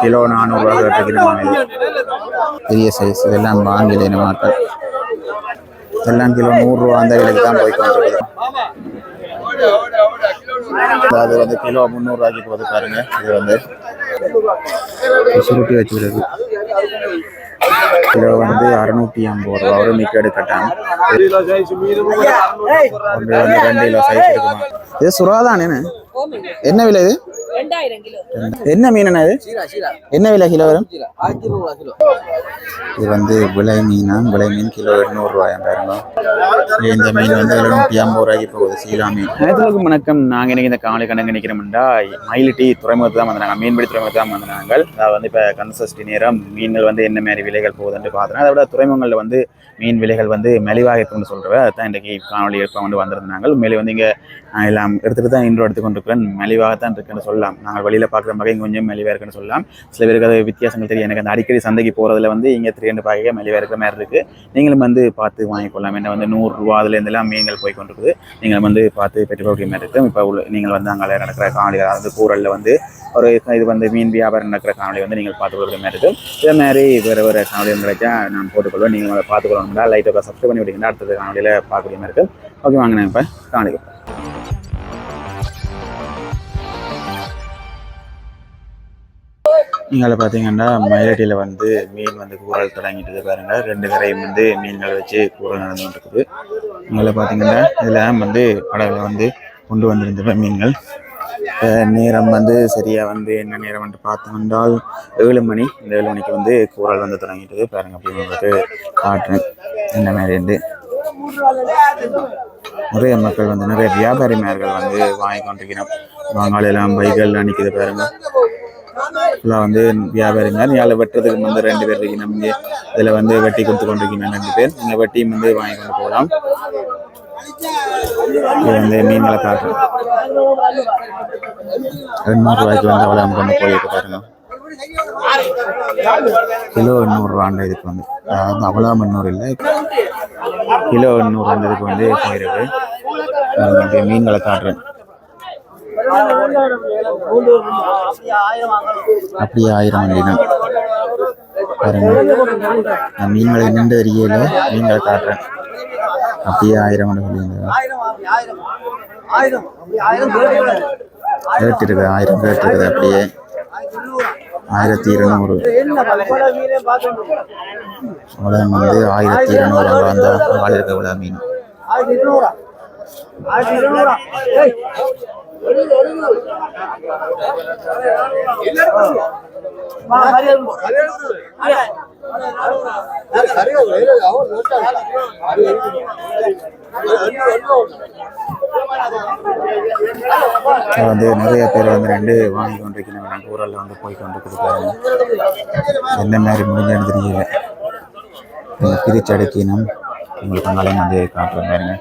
Kilo நானூறுரூவா கேட்டுக்கிறோம் பெரிய சைஸ் இதெல்லாம் வாங்கல மாட்டேன் இதெல்லாம் கிலோ நூறுரூவா அந்த விலைக்கு தான் போய் கொண்டிருக்குது அது வந்து கிலோ முந்நூறுரூவாய்க்கு போகுது பாருங்க இது வந்து. சுருட்டி வச்சுக்கிறது. கிலோ வந்து அறுநூற்றி ஐம்பது ரூபா ஒரு மிக்க எடுக்கட்டாங்க ரெண்டு கிலோ சைஸ் இருக்குமா இது சுறா தானே என்ன விலை இது? என்ன மீன் இது? என்ன விலை கிலோ வரும்? இது வந்து விலை மீனா? விலை மீன் கிலோ எண்ணூறுரூவாயம் பாருங்க இந்த மீன் வந்து எழுநூற்றி ஐம்பது ரூபாய்க்கு போகுது. சீலா மீன். நேரத்துக்கு வணக்கம். நாங்கள் இன்னைக்கு இந்த காலை கணக்கு நினைக்கிறோம்டா மயிலிட்டி துறைமுகத்து தான் வந்தாங்க மீன்பிடி துறைமுகத்து தான் வந்தாங்க அதாவது வந்து இப்போ கன்சஸ்டி நேரம் மீன்கள் வந்து என்ன மாதிரி விலைகள் போகுதுன்னு பார்த்தோன்னா அதை விட துறைமுகங்களில் வந்து மீன் விலைகள் வந்து மெலிவாக இருக்குன்னு சொல்கிறவ அதான் இன்றைக்கி காணொலி எடுப்ப வந்து வந்திருந்தாங்க. உண்மையிலே வந்து இங்கே எல்லாம் எடுத்துகிட்டு தான் இன்றோ எடுத்து மலிவாக தான் இருக்குன்னு சொல்லலாம். நாங்கள் வெளியில் பார்க்குற மாதிரி கொஞ்சம் மலிவாக இருக்குன்னு சொல்லலாம். சில பேருக்கு அது வித்தியாசங்கள் தெரியும். எனக்கு அந்த அடிக்கடி சந்தைக்கு போகிறதுல வந்து இங்கே திரியண்டு பார்க்க மலிவாக இருக்கிற மாதிரி இருக்குது நீங்களும் வந்து பார்த்து வாங்கிக்கொள்ளலாம் என்ன வந்து நூறுரூவா அதுலேருந்துலாம் மீன்கள் போய் கொண்டிருக்குது. நீங்கள் வந்து பார்த்து பெற்றுக்கொள்ள மாதிரி இருக்கும் இப்போ உள்ள நீங்கள் வந்து அங்கே நடக்கிற காணொலி அதாவது கூரலில் வந்து ஒரு இது வந்து மீன் வியாபாரம் நடக்கிற காணொலி வந்து நீங்கள் பார்த்து கொடுக்குற மாதிரி இருக்கும். இதே மாதிரி வேறு வேறு காணொலி கிடைச்சா நான் போட்டுக்கொள்வேன். நீங்கள் அதை பார்த்துக்கொள்ளணும்னா லைட்டை சப்ஸ்கிரைப் பண்ணி விட்டீங்கன்னா அடுத்தது காணொலியில் பார்க்கக்கூடிய மாதிரி இருக்கும். ஓகே வாங்க நான் இப்போ காணொலி இங்கே பார்த்தீங்கன்னா மயிலட்டியில் வந்து மீன் வந்து கூறல் தொடங்கிட்டு பாருங்க. ரெண்டு கரையும் வந்து மீன்களை வச்சு கூறல் நடந்து இருக்குது இங்கே பார்த்தீங்கன்னா இதில் வந்து படகு வந்து கொண்டு வந்திருந்த மீன்கள். நேரம் வந்து சரியாக வந்து என்ன நேரம் வந்து பார்த்து வந்தால் ஏழு மணி. இந்த ஏழு மணிக்கு வந்து கூறல் வந்து தொடங்கிட்டு பாருங்க. அப்படின்னு உங்களுக்கு காட்டுறேன் இந்த மாதிரி வந்து நிறைய மக்கள் வந்து நிறைய வியாபாரிமார்கள் வந்து வாங்கி கொண்டிருக்கிறோம் வாங்காலெல்லாம் பைகள்லாம் நிற்கிது பாருங்க. ஃபுல்லாக வந்து வியாபாரிங்க. நீங்கள் வெட்டுறதுக்கு வந்து ரெண்டு பேர் இருக்கீங்க. இங்கே இதில் வந்து வெட்டி கொடுத்து கொண்டிருக்கீங்க. ரெண்டு பேர். நீங்கள் வெட்டியும் வந்து வாங்கி கொண்டு போகலாம். இது வந்து மீன்களை காட்டுறேன் எண்ணூறு ரூபாய்க்கு வந்து அவ்வளோ கொண்டு போயிட்டு பாருங்க. கிலோ எண்ணூறுரூவாண்ட இதுக்கு வந்து. அதாவது அவ்வளோ எண்ணூறு இல்லை. கிலோ எண்ணூறு அந்த இதுக்கு வந்து போயிருக்கு. மீன்களை காட்டுறேன். அப்படியே ஆயிரம் வண்டிதான் பாருங்க. நான் மீன்களை நின்று அறியல மீன்களை காட்டுறேன். அப்படியே ஆயிரம் வண்டி ரேட் இருக்குது ஆயிரம் ரேட் இருக்குது அப்படியே. ஆயிரத்தி இருநூறு. வந்து ஆயிரத்தி இருநூறு அந்த வாழ்க்கை விழா மீன். வந்து நிறைய பேர் வந்து ரெண்டு வாங்கி கொண்டிருக்கிறாங்க. நம்ம ஊரில் வந்து போய் கொண்டிருக்குது பாருங்க என்ன மாதிரி முடிஞ்சு தெரியல. பிரிச்சடைக்கணும் உங்களுக்கு அங்காலையும் வந்து காட்டுறேன் பாருங்க.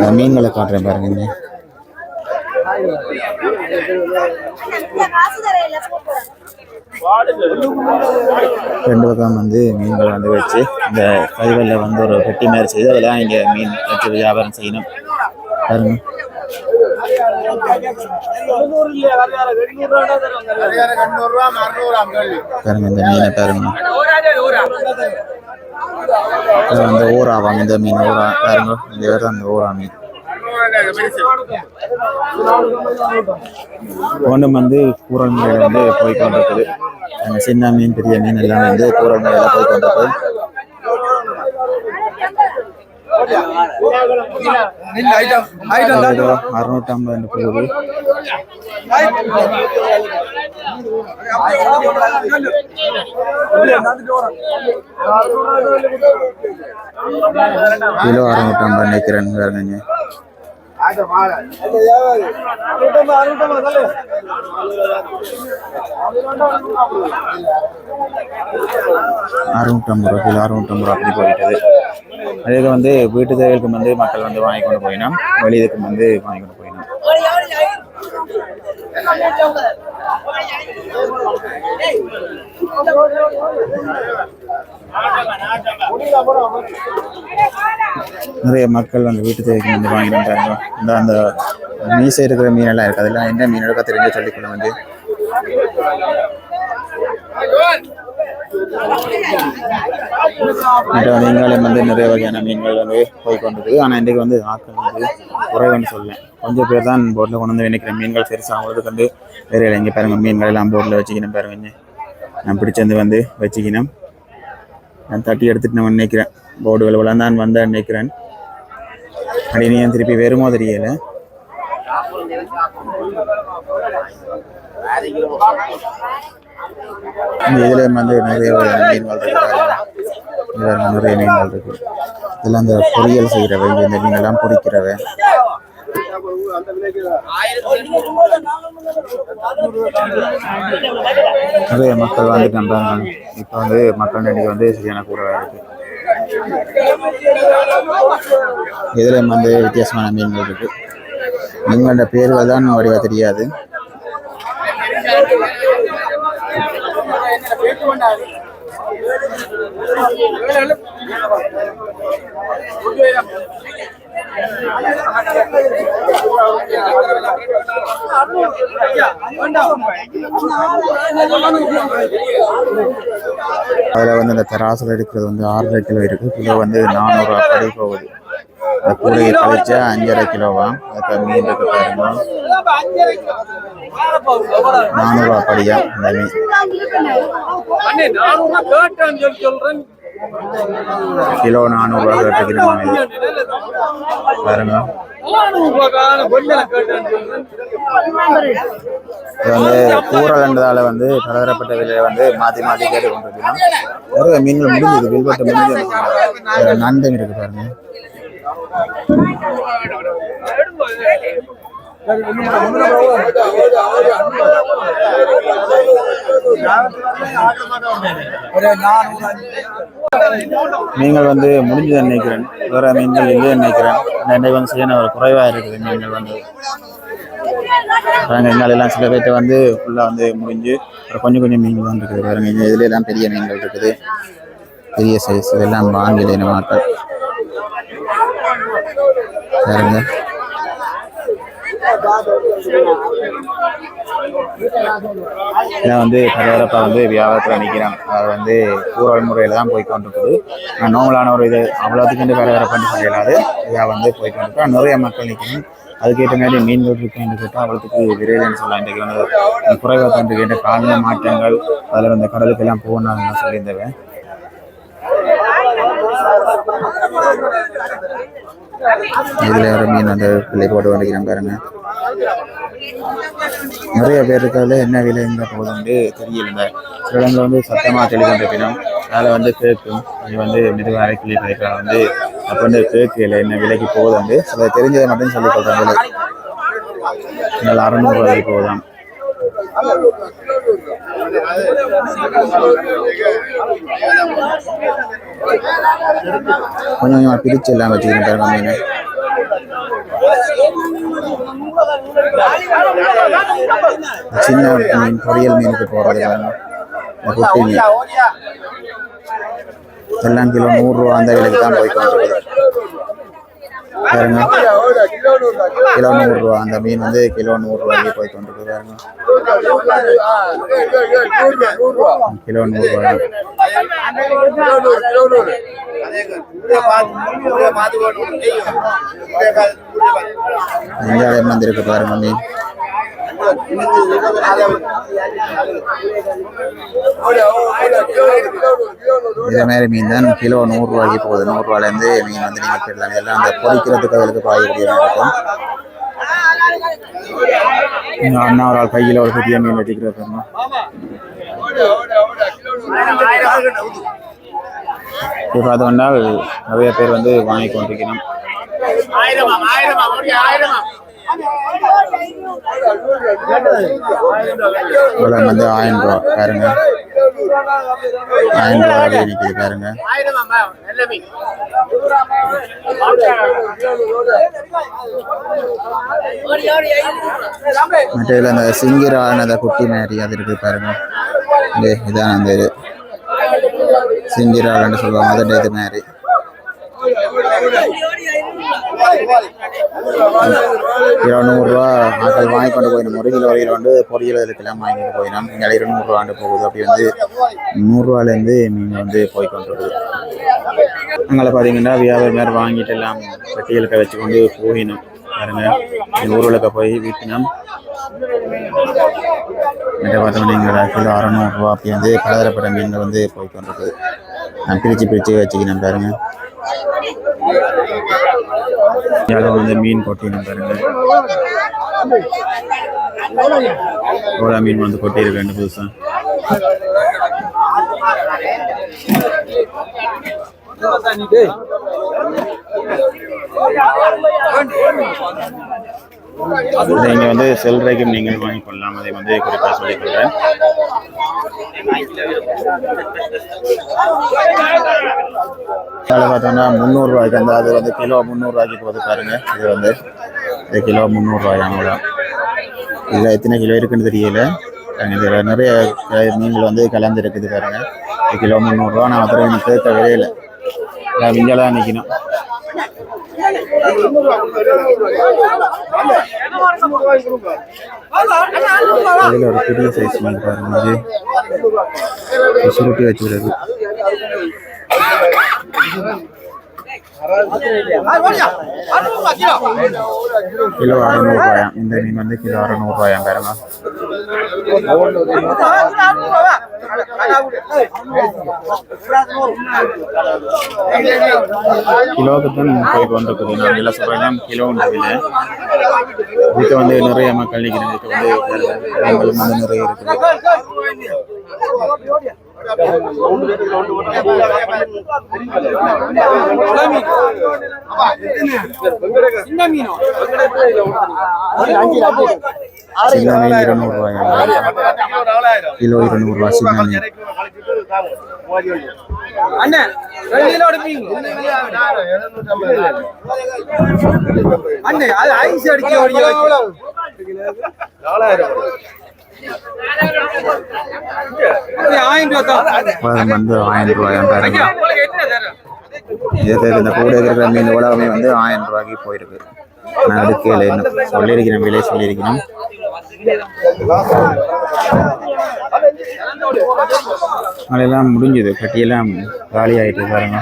நான் மீன்களை காட்டுறேன் பாருங்க ரெண்டு பக்கம் வந்து மீன்களை வந்து வச்சு இந்த கைவல்ல வந்து ஒரு பெட்டி மாதிரி செய்து அதெல்லாம் இங்கே மீன் வச்சு வியாபாரம் செய்யணும். பாருங்க. பாருங்க இந்த மீனை பாருங்க. இது வந்து ஊறாவாங்க இந்த மீன் பாருங்க இந்த வேறு அந்த ஊறா மீன். ஒன்றும் வந்து கூரல் வந்து போய் கொண்டிருக்குது. சின்ன மீன் பெரிய மீன் எல்லாம் வந்து கூரல் முறையில் போய் கொண்டிருக்குது. ஏதோ அறுநூற்றம்பது போகுது கிலோ அறுநூற்றம்பது நினைக்கிறேன் பாருங்க அறுநூற்றம்பது ரூபா கிலோ அறுநூற்றம்பது ரூபா அப்படி போயிட்டது. அதே இது வந்து வீட்டு தேவைகளுக்கு வந்து மக்கள் வந்து வாங்கி கொண்டு போயினா வெளியதுக்கு வந்து வாங்கி கொண்டு போயினா நிறைய மக்கள் அந்த வீட்டு தேவைக்கு வந்து வாங்கிட்டாங்க இந்த அந்த மீசை இருக்கிற மீனெல்லாம் இருக்கு. அதெல்லாம் என்ன மீன்? எடுக்க தெரிஞ்சு சொல்லிக்கணும் வந்து. மீன்களையும் வந்து நிறைய வகையான மீன்கள் வந்து போய் கொண்டிருக்கு ஆனால் இன்றைக்கு வந்து ஆட்கள் வந்து குறைவுன்னு சொல்லுவேன் கொஞ்சம் பேர் தான் போட்டில் கொண்டு வந்து நினைக்கிற மீன்கள் பெருசாக அவங்களுக்கு வந்து வேறு இங்கே பாருங்கள் மீன்கள் எல்லாம் போட்டில் வச்சுக்கணும் பாருங்க நான் பிடிச்சது வந்து வச்சுக்கணும் நான் தட்டி எடுத்துட்டு நான் நினைக்கிறேன். போர்டுகள் விளந்தான் வந்தேன் நினைக்கிறேன். அப்படி நீ ஏன் திருப்பி வருமோ தெரியலை இந்த இதில் வந்து நிறைய மீன்கள் இருக்கு. நிறைய மீன்கள் இருக்கு. இதில் அந்த பொரியல் செய்கிறவை இந்த மீனெல்லாம் பொறிக்கிறவை நிறைய மக்கள் வந்து கண்டாங்க. இப்போ வந்து மக்கள் எண்ணிக்கை வந்து சரியான கூடவா இருக்கு. இதுல வந்து வித்தியாசமான மீன்கள் இருக்கு. மீன்களோட பேர்கள் தான் வடிவா தெரியாது. அதில் வந்து அந்த தராசில் இருக்கிறது வந்து ஆறரை கிலோ இருக்கு. கிலோ வந்து நானூறு அப்படி போகுது. கூடையை கழிச்சா அஞ்சரை கிலோவா? அதுக்கு மீன் இருக்கு பாருங்க. மீன் நானூறுவா சொல்றேன். கிலோ நானூறுரூவா கேட்டுக்கிறோம் இது பாருங்க இது வந்து கூறலன்றதால வந்து பலதரப்பட்ட விலையை வந்து மாற்றி மாற்றி கேட்டு கொண்டிருக்கிறோம் மீன்கள் முடிஞ்சது. வில்வட்ட முடிஞ்சது. நண்டும் இருக்கு பாருங்க. நீங்கள் வந்து முடிஞ்சதை நினைக்கிறேன். வேற மீன்கள் இல்லைன்னு நினைக்கிறேன். இந்த இன்னைக்கு வந்து சரியான ஒரு குறைவாக இருக்குது. மீன்கள் வந்து பாருங்க எல்லாம் சில பேர்கிட்ட வந்து ஃபுல்லாக வந்து முடிஞ்சு அப்புறம் கொஞ்சம் கொஞ்சம் மீன்கள் தான் இருக்குது. பாருங்க இங்க இதுல எல்லாம் பெரிய மீன்கள் இருக்குது. பெரிய சைஸ் இதெல்லாம் வாங்கல மக்கள் பாருங்க. வந்து பரபரப்பா வந்து வியாபாரத்தில் நிற்கிறாங்க அது வந்து ஊரல் முறையில் தான் போய் கொண்டிருக்குது. நோமலான ஒரு இது அவ்வளோத்துக்கு பரபரப்பான்னு சொல்லிடாது இதாக வந்து போய் கொண்டிருக்கு நிறைய மக்கள் நிற்கணும் அதுக்கேற்ற மாதிரி மீன்கள் இருக்குன்னு கேட்டால் அவளுக்கு விரையில்னு சொல்லலாம். இன்றைக்கு வந்து குறைவாக தான் கேட்ட காலநிலை மாற்றங்கள் அதில் இந்த கடலுக்கு எல்லாம் போகணும்னு சொல்லியிருந்தவன் இதில் வர மீன் அந்த பிள்ளை போட்டு வரைக்கிறாங்க பாருங்க. நிறைய பேர் இருக்கிறதுல என்ன விலைங்க போகுதுன்னு தெரியல சில இடங்களில் வந்து சத்தமாக தெளிவுண்டிருக்கணும் அதில் வந்து கேட்கும். இது வந்து மிருக அரைக்கிளி கிடைக்கிற வந்து அப்போ வந்து கேட்கல என்ன விலைக்கு போகுதுண்டு சில தெரிஞ்சதை மட்டும் சொல்லி கொடுத்தாங்க விலை நீங்கள் அறநூறுவாய்க்கு கொஞ்சம் கொஞ்சமாக பிரிச்சு எல்லாம் வச்சுக்கிறேன் பாருங்க மீன் சின்ன மீன் பொரியல் மீனுக்கு போகிறது குட்டி மீன். எல்லாம் கிலோ நூறுரூவா அந்த விலைக்கு தான் போய் கொண்டிருக்குது பாருங்க கிலோ நூறுரூவா அந்த மீன் வந்து கிலோ நூறுரூவாய்க்கு போய் கொண்டிருக்கு பாருங்க கிலோ நூறுரூவா வெங்காயம் வந்திருக்கு பாருங்க மீன் இதே மாதிரி மீன் தான் கிலோ நூறுரூவாய்க்கு போகுது நூறுரூவாலேருந்து மீன் வந்து நீங்கள் போயிடலாம் இதெல்லாம் அந்த பொரிக்கிறதுக்கு அதுக்கு பாயக்கூடியதாக இருக்கும் அண்ணா ஒரு ஆள் கையில் ஒரு பெரிய மீன் வச்சுக்கிற பாருங்க. இப்போ பார்த்தோம்னால் நிறைய பேர் வந்து வாங்கி கொண்டிருக்கணும் ஆயிரமா ஆயிரமா ஆயிரமா. இவ்வளோ வந்து ஆயிரம் ரூபா பாருங்க. ஆயிரம் ரூபா நிற்கிது பாருங்க. மற்ற அந்த சிங்கிரான அந்த குட்டி மாதிரி அது இருக்குது பாருங்க. இதான் அந்த இது. சிங்கிராலன்னு சொல்லுவாங்க அதோட இது மாதிரி. கிலோ நூறுரூவா மக்கள் வாங்கி கொண்டு போயிடும் ஒரு கிலோ வரையில் வந்து பொரியல் இதுக்கெல்லாம் வாங்கிட்டு போயிடும் இங்கே இருநூறுவாண்டு போகுது. அப்படி வந்து நூறுரூவாலேருந்து மீன் வந்து போய் கொண்டிருக்குது அங்கே பார்த்தீங்கன்னா வியாபாரி மாதிரி வாங்கிட்டு எல்லாம் பெட்டிகளுக்கு வச்சு கொண்டு போயினோம். பாருங்க ஊருலக்க போய் வீட்டினோம். நிறைய பார்த்தோம்னா இங்கே கிலோ அறநூறுரூவா அப்படி வந்து பலதரப்பட்ட மீன்கள் வந்து போய் கொண்டிருக்குது நான் பிரித்து பிரித்து வச்சுக்கினேன் பாருங்க. இதில் வந்து மீன் கொட்டினோம் பாருங்க. எவ்வளோ மீன் வந்து கொட்டியிருக்கு ரெண்டு புதுசாக இதை இங்கே வந்து செல்றைக்கும் நீங்கள் வாங்கிக் கொள்ளலாம். அதை வந்து குறிப்பாக சொல்லிக்கொள்கிறேன் அதில் பார்த்தோம்னா முந்நூறுரூவாய்க்கு வந்து அது வந்து கிலோ முந்நூறுரூவாய்க்கு போது பாருங்கள் இது வந்து இது கிலோ முந்நூறுரூவாயாம் இதில் எத்தனை கிலோ இருக்குன்னு தெரியல. இதில் நிறைய மீன்கள் வந்து கலந்து இருக்குது பாருங்கள் கிலோ முந்நூறுரூவா நான் அப்புறம் எனக்கு கேட்க நான் விஞ்சலாக நிற்கணும் இதில் ஒரு பெரிய சைஸ் மீன் பாருங்க இது சுருட்டி வச்சுக்கிறது கிலோ அறநூறுவாயாம் இந்த மீன் வந்து கிலோ அறநூறுவாயாம் பாருங்க கிலோவுக்கு தான் போய் கொண்டிருக்குது நான் இதில் சொல்கிறேன் கிலோ இல்லை இதுக்கு வந்து நிறைய மக்கள் நிற்கிறேன் இதுக்கு வந்து மீன்களும் வந்து நிறைய இருக்குது சின்ன மீனோ மீன் இருநூறுவாயாம் கிலோ இருநூறுவா சின்ன மீன் அண்ணே அது ஐஸ் அடிக்க நாலாயிரம். ஆயிரம் ரூபா வந்து ஆயிரம் ரூபாயாம் பாருங்க. உங்களுக்கு இது இந்த கூட இருக்கிற மீன் உலகமே வந்து ஆயிரம் ரூபாய்க்கு போயிருக்கு. நான் எடுக்கல இன்னும் சொல்லியிருக்கிறேன் விலை சொல்லியிருக்கிறோம் அதெல்லாம் முடிஞ்சது கட்டியெல்லாம் காலி ஆயிட்டு பாருங்க.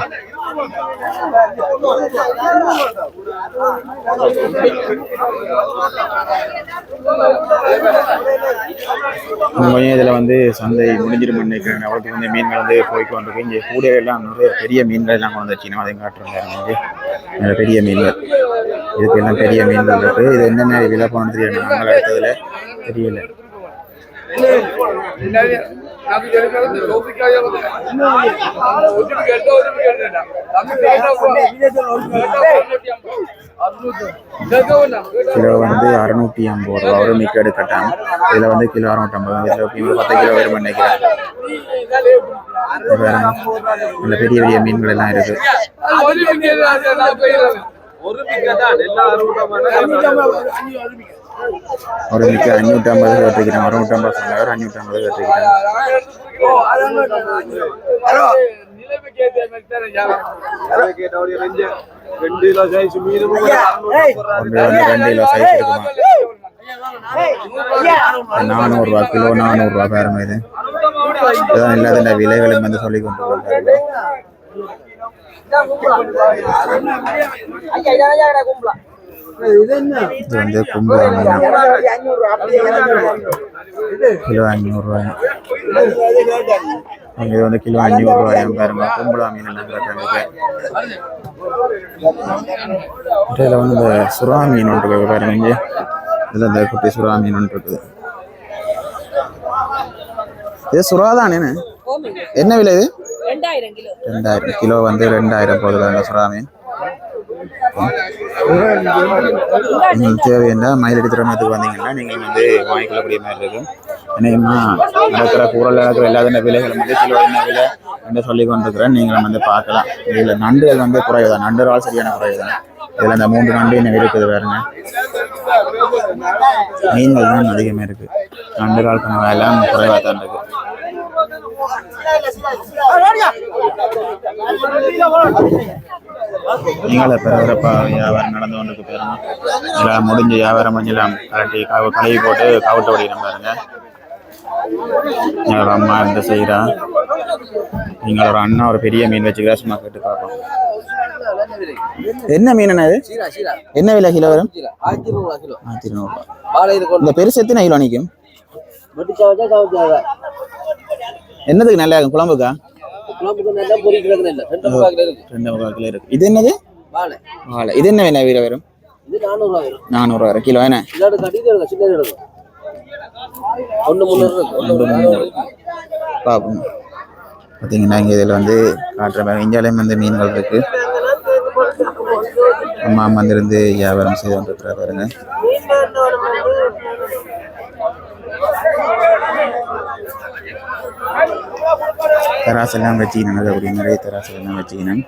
இன்னும் இதில் வந்து சந்தை முடிஞ்சிடும் நினைக்கிறேன். அவளுக்கு வந்து மீன்கள் வந்து போய்க்கு வந்திருக்கு. இங்கே கூட எல்லாம் நிறைய பெரிய மீன்கள் எல்லாம் கொண்டு வச்சுக்கணும் அதையும் காட்டுறேன் வந்து? பெரிய மீன்கள். இதுக்கு எல்லாம் பெரிய மீன்கள் இருக்குது இது என்னென்ன விலை போனது தெரியல நாங்கள் எடுத்ததுல தெரியல. கிலோ வந்து அறுநூத்தி ஐம்பது ரூபா ஒரு மீக்கேடு எடுக்கட்டாங்க இதில் வந்து கிலோ அறுநூற்றம்பது இதில் ஒரு பத்து கிலோ வரும் நினைக்கிறேன் இந்த பெரிய பெரிய மீன்கள் எல்லாம் இருக்கு. ஒரு மிக்க தான் எல்லா ஒரு மிக்க அஞ்சூற்றி ஐம்பது கட்டிக்கிறேன் அறுநூற்றம்பது சொன்னார் அஞ்சூற்றி ஐம்பது கட்டிக்கிறேன் ரெண்டு கிலோ சைஸ் மீன் ரெண்டு கிலோ சைஸ் இருக்குமா நானூறுரூவா கிலோ நானூறுரூவா பாருங்க இது இதுதான் இல்லாத விலைகளும் வந்து சொல்லி கொண்டு போகிறாங்க இது வந்து கும்பலா மீன் கிலோ அஞ்சூறுரூவாய் இது வந்து கிலோ அஞ்சூறுரூவாயும் பாருங்க கும்பலா மீன் எல்லாம் கேட்டாங்க இதில் வந்து இந்த சுறா மீன் ஒன்று இருக்கு பாருங்க இங்கே இதில் இந்த குட்டி சுறா மீன் ஒன்று இருக்குது இது சுறா தானே என்ன விலை இது ரெண்டாயிரம் கிலோ வந்து ரெண்டாயிரம் இந்த சுறா மீன் உங்களுக்கு தேவையான மயிலடி திறமத்துக்கு வந்தீங்கன்னா நீங்கள் வந்து வாங்கிக்கொள்ளக்கூடிய மாதிரி இருக்கும். என்னையுமா நடக்கிற கூறல் நடக்கிற எல்லா விலைகளும் வந்து கிலோ என்ன விலை என்று சொல்லி கொண்டிருக்கிறேன். நீங்களும் வந்து பார்க்கலாம். இதில் நண்டுகள் வந்து குறைவுதான் நண்டு நண்டுகளால் சரியான குறைவு தான். இதில் இந்த மூன்று நண்டு இன்னும் இருக்குது பாருங்க. மீன்கள் தான் அதிகமாக இருக்குது நண்டு எல்லாம் குறைவாக தான் இருக்கு. நீங்கள பிறப்பா வியாபாரம் நடந்து கொண்டு போயிருங்க எல்லாம் முடிஞ்ச வியாபாரம் முடிஞ்செல்லாம் கலட்டி கவு கழுவி போட்டு கவுட்ட ஓடிடும் பாருங்க. எங்களோட அம்மா இந்த செய்கிறா நீங்களோட அண்ணா ஒரு பெரிய மீன் வச்சுக்கிறா சும்மா கேட்டு பார்ப்போம் என்ன மீன் இது? சீரா சீரா. என்ன விலை கிலோ வரும்? சீரா ஆயிரத்தி கிலோ கொண்டு இந்த பெருசு எத்தனை கிலோ நிற்கும் என்னதுக்கு நல்லா இருக்கும்? குழம்புக்கா? இது என்னது? வாழை. இது என்ன விலை வீர வரும்? நானூறுவா வரும். கிலோ என்ன. பார்ப்போம். பார்த்தீங்கன்னா இங்கே இதில் வந்து காட்டுற மாதிரி இந்தியாலையும் வந்து மீன்கள் இருக்கு. அம்மா வந்திருந்து வியாபாரம் செய்து கொண்டிருக்கிற பாருங்க. தராசு எல்லாம் வச்சுக்கணும் நல்லபடியாக நிறைய தராசு எல்லாம் வச்சுக்கணும்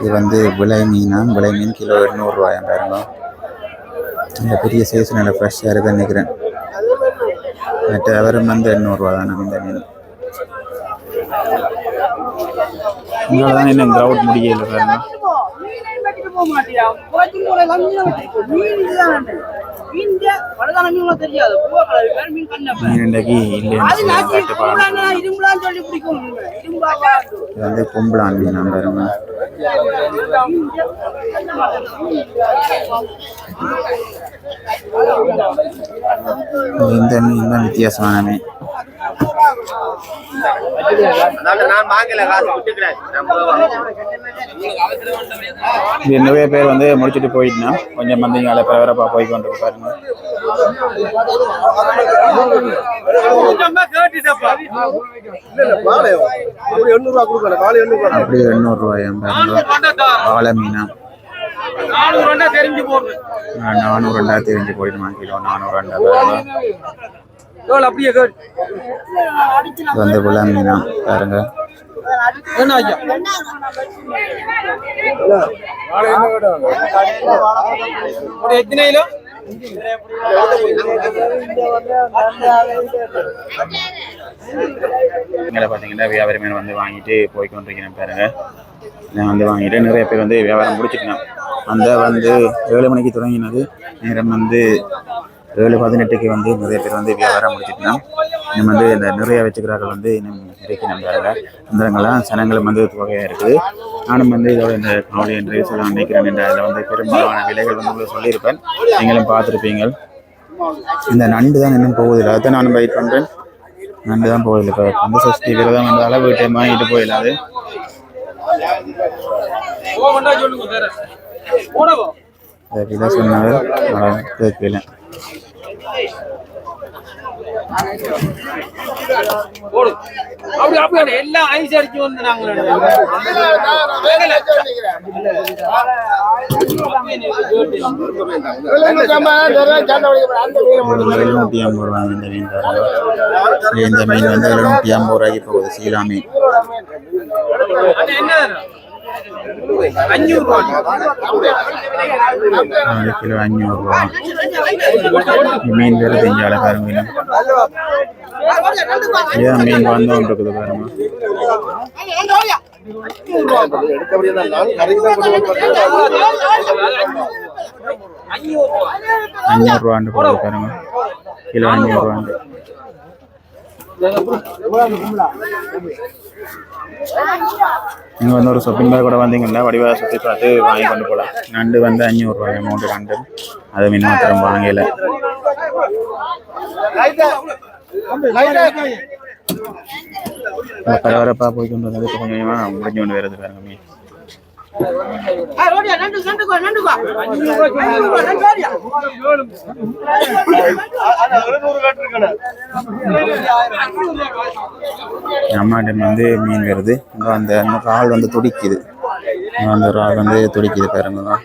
இது வந்து விலை மீனா விலை மீன் கிலோ எண்ணூறுரூவாயம் பாருங்க இந்த பெரிய சைஸ் நல்ல ஃப்ரெஷ்ஷாக இருக்குன்னு நினைக்கிறேன். மற்ற அவரும் வந்து எண்ணூறுரூவா தான் இந்த மீன். உங்களால் தான் இன்னும் கிரவுட் முடியல பாருங்க. மீன் இன்றைக்கு கட்டுப்பாடு இது வந்து கும்பலான் மீன் பாருங்க இந்த மீன் தான் வித்தியாசமான நிறைய பேர் வந்து முடிச்சுட்டு போயிட்டுனா கொஞ்சம் வந்தீங்க பரபரப்பா போய் கொண்டு பாருங்க. அப்படி எண்ணூறு பாருங்க வாழை மீனா நானூறு தெரிஞ்சு ரெண்டாயிரத்தி அஞ்சு போயிடுமா? கிலோ நானூறு எவ்வளோ அப்படியே வந்து விழா மீனா பாருங்க. என்ன இங்கே பார்த்தீங்கன்னா வியாபாரி மீன் வந்து வாங்கிட்டு போய் கொண்டிருக்கிறேன் பாருங்க. நான் வந்து வாங்கிட்டு நிறைய பேர் வந்து வியாபாரம் முடிச்சிட்டேன். அந்த வந்து ஏழு மணிக்கு தொடங்கினது. நேரம் வந்து ஏழு பதினெட்டுக்கு வந்து நிறைய பேர் வந்து வியாபாரம் முடிச்சிட்டோம் இன்னும் வந்து இந்த நிறைய வச்சுக்கிறார்கள் வந்து இன்னும் இருக்கணும் பாருங்க அந்தங்கள்லாம் சனங்களும் வந்து தொகையாக இருக்குது. நானும் வந்து இதோட இந்த காவலி என்று சொல்ல நினைக்கிறேன் என்ற அதில் வந்து பெரும்பாலான விலைகள் வந்து சொல்லியிருப்பேன். நீங்களும் பார்த்துருப்பீங்க இந்த நண்டு தான் இன்னும் போகுதில்லை அதை நானும் வெயிட் பண்ணுறேன் நண்டு தான் போகுதில்லை இப்போ அந்த சஷ்டி விரதம் வந்தாலும் வீட்டை வாங்கிட்டு போயிடாது போகண்டா சொல்லுங்க வேற போடவோ? அப்படிதான் சொன்னாங்க நான் கேட்கல போடு அப்படி அப்படி எல்லாம் ஐஸ் அடிச்சு வந்து நாங்க எழுநூற்றி ஐம்பது ரூபா இந்த மீன் பாருங்க இந்த மீன் வந்து எழுநூற்றி ஐம்பது ரூபாய்க்கு போகுது சீலா மீன் என்ன அஞ்சூறு ரூபா நாலு கிலோ அஞ்சூறு ரூபா மீன் வேறு செஞ்சால பாருங்க மீன் ஏன் மீன் வந்து கொண்டு இருக்குது பாருங்க அஞ்சூறு ரூபா அஞ்சூறு பாருங்க கிலோ அஞ்சூறு ரூபாண்டு நீங்கள் வந்து ஒரு ஷாப்பிங் பேக் கூட வந்தீங்கன்னா வடிவாக சுற்றி பார்த்து வாங்கி கொண்டு போகலாம். நண்டு வந்து அஞ்சூறு ரூபாய் அமௌண்ட் நண்டு. அது மீன் மாத்திரம் வாங்கல. பரபரப்பாக போய் கொண்டு வந்தது இப்போ கொஞ்சம் கொஞ்சமாக முடிஞ்சு கொண்டு வருது பாருங்க அம்மாட்டம் வந்து மீன் வருது. இங்கே அந்த அந்த ரால் வந்து துடிக்குது. அந்த ரால் வந்து துடிக்குது பாருங்க.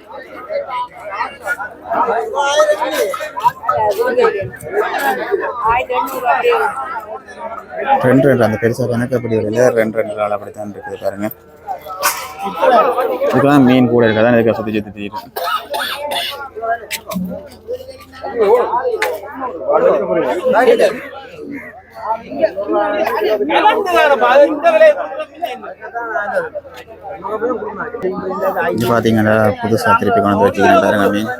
ரெண்டு ரெண்டு அந்த பெருசாக கணக்கு அப்படி வரல. ரெண்டு ரெண்டு நாள் அப்படித்தான் இருக்குது பாருங்க. இதுக்கெல்லாம் மீன் கூட இருக்காதான் இதுக்கு சுற்றி சுற்றி தீரும் இந்த விலையை இது பார்த்தீங்கன்னா புதுசாக திருப்பி கொண்டு வச்சுக்கிறேன் பாருங்க மீன்.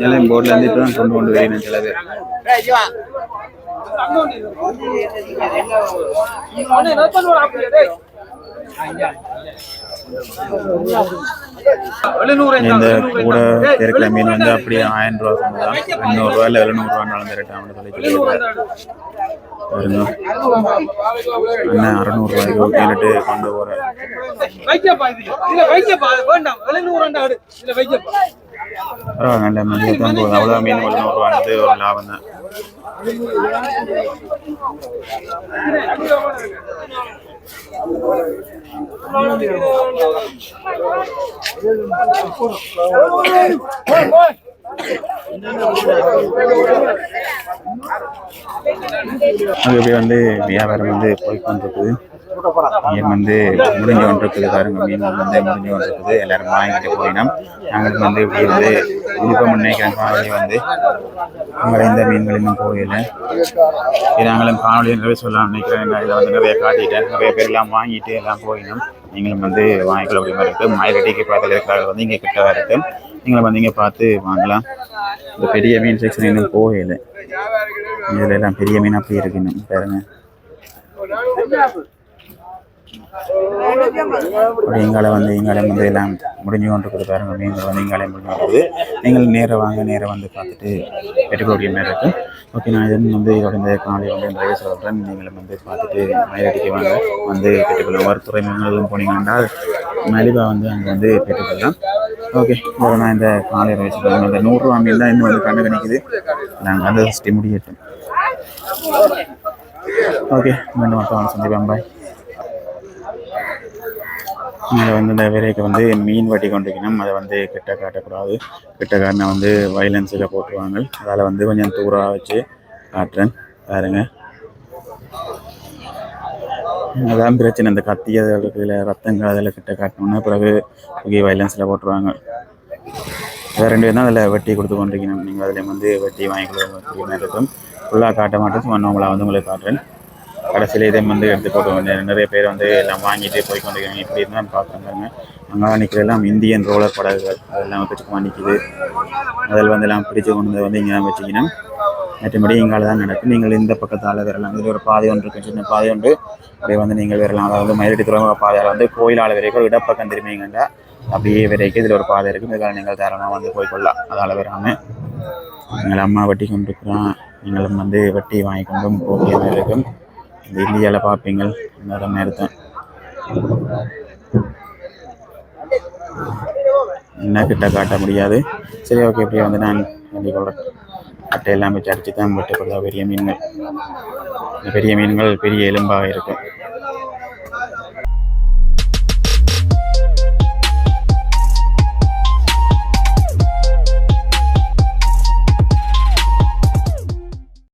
எல்லாம் போட்ல இருந்து இப்போ தான் கொண்டு கொண்டு வரணும் சில பேர். அண்ணே இந்த கூட இருக்கிற மீன் வந்து அப்படியே ஆயிரம் ரூபா சொன்னதான் எண்ணூறுரூவா இல்லை எழுநூறுவான்னு ரேட்டாக சொல்லி சொல்லியிருக்காரு பாருங்க அண்ணன் அறநூறுவாய்க்கு கேட்டுட்டு கொண்டு போகிறேன் நல்ல மீன் தான் போகுது. அவ்வளோ மீன் எழுநூறுவானது ஒரு லாபம் தான். அது இப்படி வந்து வியாபாரம் வந்து போய் கொண்டிருக்குது மீன் வந்து முடிஞ்சு கொண்டிருக்குது பாருங்க. மீன் வந்து முடிஞ்சு கொண்டிருக்குது எல்லாரும் வாங்கிட்டு போயினோம் நாங்களுக்கு வந்து இப்படி வந்து விருப்பம் நினைக்கிறேன் காணொலி வந்து உங்களை இந்த மீன்கள் இன்னும் போகல இது நாங்களும் காணொலி நிறைய சொல்லலாம் நினைக்கிறேன். இதில் வந்து நிறைய காட்டிட்டேன். நிறைய பேர் எல்லாம் வாங்கிட்டு எல்லாம் போயினோம் நீங்களும் வந்து வாங்கிக்கொள்ள முடியுமா இருக்குது மயிலடிக்கு பக்கத்தில் இருக்கிறவங்க வந்து இங்கே கிட்ட இருக்கு. நீங்களும் வந்து இங்கே பார்த்து வாங்கலாம். இந்த பெரிய மீன் செக்ஷன் இன்னும் போகல. இதில் எல்லாம் பெரிய மீன் அப்படி இருக்கு இன்னும். பாருங்க. அப்படி எங்கால வந்து எங்களை வந்து எல்லாம் முடிஞ்சு கொண்டு கொடுப்பாருங்க பாருங்க மீன்கள் வந்து எங்களை முடிஞ்சு கொண்டு நீங்கள் நேராக வாங்க நேராக வந்து பார்த்துட்டு பெற்றுக்கூடிய மாதிரி இருக்கும் ஓகே நான் இது வந்து இதோட இந்த காலை வந்து நிறைய சொல்கிறேன் நீங்களும் வந்து பார்த்துட்டு மயிலடிக்கு வாங்க வந்து பெற்றுக்கொள்ளும் ஒரு துறை மீன்களும் போனீங்கன்னா மலிவா வந்து அங்கே வந்து பெற்றுக்கொள்ளலாம் ஓகே இதோட நான் இந்த காலை நிறைய சொல்கிறேன் இந்த நூறுரூவா மீன் தான் இன்னும் வந்து கண்டு கணிக்குது நாங்கள் வந்து ஃபஸ்ட்டு முடியட்டும். ஓகே மீண்டும் மொத்தம் சந்திப்பேன் பாய் இதில் வந்து இந்த விரைக்கு வந்து மீன் வட்டி கொண்டிருக்கணும். அதை வந்து கிட்ட காட்டக்கூடாது. கிட்ட காட்டினா வந்து வைலன்ஸில் போட்டுருவாங்க. அதால் வந்து கொஞ்சம் தூராக வச்சு காட்டுறேன். பாருங்க. அதான் பிரச்சனை. இந்த கத்தி அதுகளுக்கு ரத்தங்கள் அதில் கிட்ட காட்டணும்னா பிறகு புகை வைலன்ஸில் போட்டுருவாங்க. வேறு ரெண்டு பேரும் தான் அதில் வெட்டி கொடுத்து கொண்டிருக்கணும். நீங்கள் அதில் வந்து வெட்டி வாங்கிக்கொள்ள இருக்கும். ஃபுல்லாக காட்ட மாட்டேன். சும்மா நார்மலாக வந்து உங்களுக்கு காட்டுறேன். கடைசியில் இதை வந்து எடுத்து போட்டு நிறைய பேர் வந்து எல்லாம் வாங்கிட்டு போய் கொண்டிருக்காங்க. இப்படி இருந்தால் பார்க்குறாங்க அங்கே நிற்கிற எல்லாம் இந்தியன் ரோலர் படகுகள். அதெல்லாம் வச்சுக்கமாக நிற்கிது அதில் வந்து எல்லாம் பிடிச்சு கொண்டு வந்து வந்து இங்கே வச்சிங்கன்னா மற்றபடி இங்கால தான் நடக்கும். நீங்கள் இந்த பக்கத்தால் வரலாம். இதில் ஒரு பாதை ஒன்று இருக்கு. சின்ன பாதை ஒன்று. அப்படியே வந்து நீங்கள் வரலாம். அதாவது மயிலடி துறைமுக பாதையால் வந்து கோயிலால் வரைக்கும் இடப்பக்கம் திரும்பிங்கண்டா அப்படியே வரைக்கும் இதில் ஒரு பாதை இருக்குது இதில் நீங்கள் தாராளமாக வந்து போய்க்கொள்ளலாம் அதால் வராமல் எங்கள் அம்மா வட்டி கொண்டிருக்கிறோம் நீங்களும் வந்து வட்டி வாங்கி கொண்டும் போகிற இருக்கும். இந்த இந்தியாவில் பார்ப்பீங்க நேரம் நேரத்தை என்ன கிட்ட காட்ட முடியாது. சரி ஓகே இப்படி வந்து நான் வேண்டிக்கொள்ள அட்டையெல்லாம் வச்சு அடிச்சு தான் விட்டுக்கொள்ள பெரிய மீன்கள். பெரிய மீன்கள் பெரிய எலும்பாக இருக்கும்.